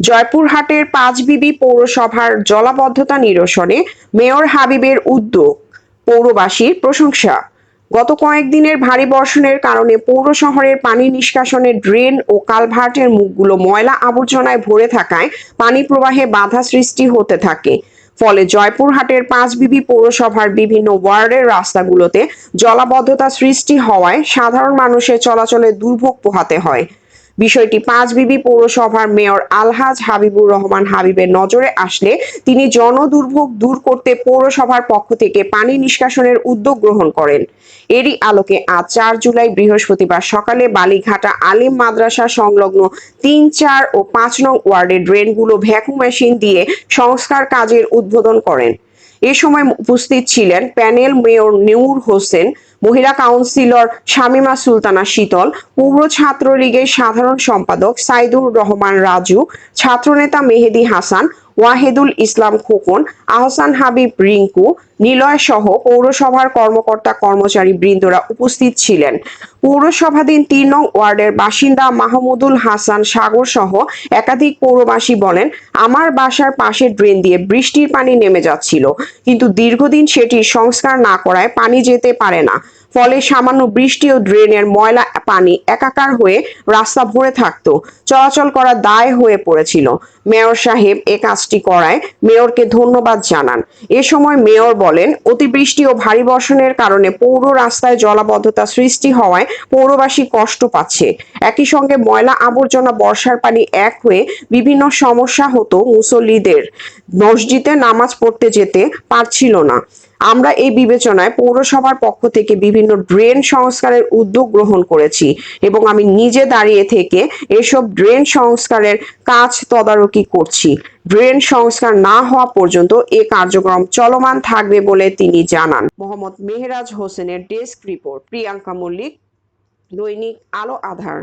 জয়পুরহাটের পাঁচবিবি পৌরসভার জলাবদ্ধতা নিরসনে মেয়র হাবিবের উদ্যোগ, পৌরবাসীর প্রশংসা। গত কয়েকদিনের ভারী বর্ষণের কারণে পৌর শহরের পানি নিষ্কাশনের ড্রেন ও কালভার্টের মুখগুলো ময়লা আবর্জনায় ভরে থাকায় পানি প্রবাহে বাধা সৃষ্টি হতে থাকে। ফলে জয়পুরহাটের পাঁচবিবি পৌরসভার বিভিন্ন ওয়ার্ডের রাস্তাগুলোতে জলাবদ্ধতা সৃষ্টি হওয়ায় সাধারণ মানুষের চলাচলে দুর্ভোগ পোহাতে হয়। বিষয়টি পাঁচ বিবি পৌরসভার মেয়র আলহাজ হাবিবুর রহমান হাবিবের নজরে আসলে তিনি জনদুর্ভোগ দূর করতে পৌরসভার পক্ষ থেকে পানি নিষ্কাশনের উদ্যোগ গ্রহণ করেন। এরই আলোকে আজ চার জুলাই বৃহস্পতিবার সকালে বালিঘাটা আলিম মাদ্রাসা সংলগ্ন তিন, চার ও পাঁচ নং ওয়ার্ডের ড্রেনগুলো ভ্যাকুম মেশিন দিয়ে সংস্কার কাজের উদ্বোধন করেন। এ সময় উপস্থিত ছিলেন প্যানেল মেয়র নূর হোসেন, মহিলা কাউন্সিলর শামিমা সুলতানা শীতল পৌর ছাত্রলীগের সাধারণ সম্পাদক সাইদুর রহমান রাজু, ছাত্রনেতা মেহেদি হাসান ওয়াহেদুল ইসলাম খোকন, আহসান হাবিব রিঙ্কু, নিলয় সহ পৌরসভার কর্মকর্তা কর্মচারী বৃন্দরা উপস্থিত ছিলেন। পৌরসভাধীন তিন নং ওয়ার্ডের বাসিন্দা মাহমুদুল হাসান সাগর সহ একাধিক পৌরবাসী বলেন, আমার বাসার পাশে ড্রেন দিয়ে বৃষ্টির পানি নেমে যাচ্ছিল, কিন্তু দীর্ঘদিন সেটির সংস্কার না করায় পানি যেতে পারে না। ফলে সামান্য বৃষ্টি ও ড্রেনের ময়লা পানি একাকার হয়ে রাস্তা ভরে থাকতো। চলাচল করা দায় হয়ে পড়েছিল। মেয়র সাহেব এ কাজটি করায় মেয়রকে ধন্যবাদ জানান। এ সময় মেয়র বলেন, অতিবৃষ্টি ও ভারী বর্ষণের কারণে পৌর রাস্তায় জলাবদ্ধতা সৃষ্টি হওয়ায় পৌরবাসী কষ্ট পাচ্ছে। একই সঙ্গে ময়লা আবর্জনা বর্ষার পানি এক হয়ে বিভিন্ন সমস্যা হতো মুসল্লিদের। মসজিদে নামাজ পড়তে যেতে পারছিল না। আমরা এই বিবেচনায় পৌরসভার পক্ষ থেকে বিভিন্ন ড্রেন সংস্কারের উদ্যোগ গ্রহণ করেছি এবং আমি নিজে দাঁড়িয়ে থেকে এসব ড্রেন সংস্কারের কাজ তদারকি করছি। ড্রেন সংস্কার না হওয়া পর্যন্ত এ কার্যক্রম চলমান থাকবে বলে তিনি জানান। মোহাম্মদ মেহরাজ হোসেনের ডেস্ক রিপোর্ট, প্রিয়াঙ্কা মল্লিক, দৈনিক আলো আধার।